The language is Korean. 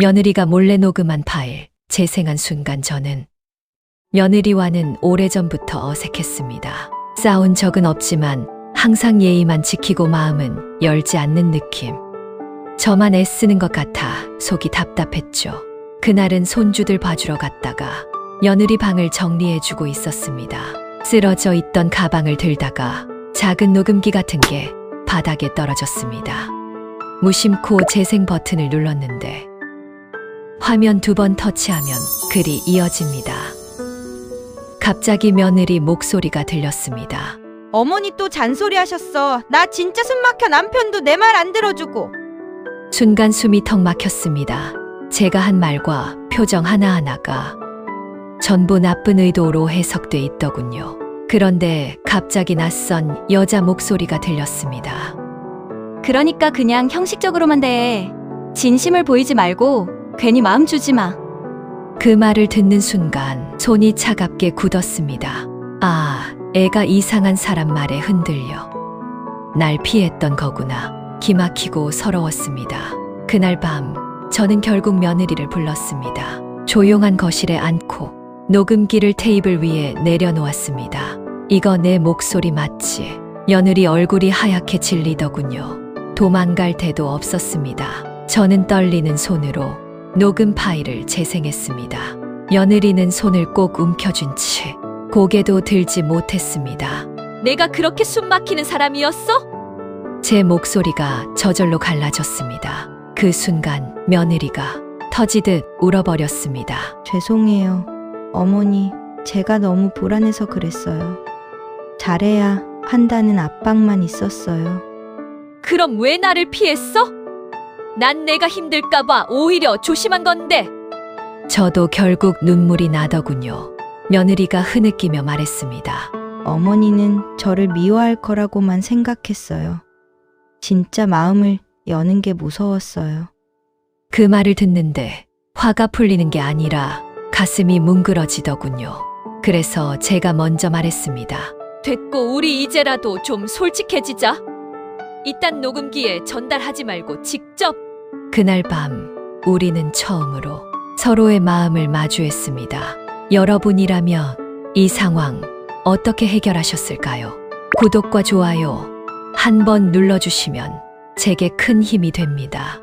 며느리가 몰래 녹음한 파일 재생한 순간 저는 며느리와는 오래전부터 어색했습니다. 싸운 적은 없지만 항상 예의만 지키고 마음은 열지 않는 느낌. 저만 애쓰는 것 같아 속이 답답했죠. 그날은 손주들 봐주러 갔다가 며느리 방을 정리해주고 있었습니다. 쓰러져 있던 가방을 들다가 작은 녹음기 같은 게 바닥에 떨어졌습니다. 무심코 재생 버튼을 눌렀는데 화면 두 번 터치하면 글이 이어집니다. 갑자기 며느리 목소리가 들렸습니다. 어머니 또 잔소리 하셨어. 나 진짜 숨 막혀 남편도 내 말 안 들어주고. 순간 숨이 턱 막혔습니다. 제가 한 말과 표정 하나하나가 전부 나쁜 의도로 해석돼 있더군요. 그런데 갑자기 낯선 여자 목소리가 들렸습니다. 그러니까 그냥 형식적으로만 대. 진심을 보이지 말고 괜히 마음 주지 마. 그 말을 듣는 순간 손이 차갑게 굳었습니다. 아, 애가 이상한 사람 말에 흔들려. 날 피했던 거구나. 기막히고 서러웠습니다. 그날 밤, 저는 결국 며느리를 불렀습니다. 조용한 거실에 앉고 녹음기를 테이블 위에 내려놓았습니다. 이거 내 목소리 맞지? 며느리 얼굴이 하얗게 질리더군요. 도망갈 데도 없었습니다. 저는 떨리는 손으로 녹음 파일을 재생했습니다. 며느리는 손을 꼭 움켜쥔 채 고개도 들지 못했습니다. 내가 그렇게 숨 막히는 사람이었어? 제 목소리가 저절로 갈라졌습니다. 그 순간 며느리가 터지듯 울어버렸습니다. 죄송해요. 어머니, 제가 너무 불안해서 그랬어요. 잘해야 한다는 압박만 있었어요. 그럼 왜 나를 피했어? 난 내가 힘들까봐 오히려 조심한 건데. 저도 결국 눈물이 나더군요. 며느리가 흐느끼며 말했습니다. 어머니는 저를 미워할 거라고만 생각했어요. 진짜 마음을 여는 게 무서웠어요. 그 말을 듣는데 화가 풀리는 게 아니라 가슴이 뭉그러지더군요. 그래서 제가 먼저 말했습니다. 됐고 우리 이제라도 좀 솔직해지자. 이딴 녹음기에 전달하지 말고 직접. 그날 밤 우리는 처음으로 서로의 마음을 마주했습니다. 여러분이라면 이 상황 어떻게 해결하셨을까요? 구독과 좋아요 한 번 눌러주시면 제게 큰 힘이 됩니다.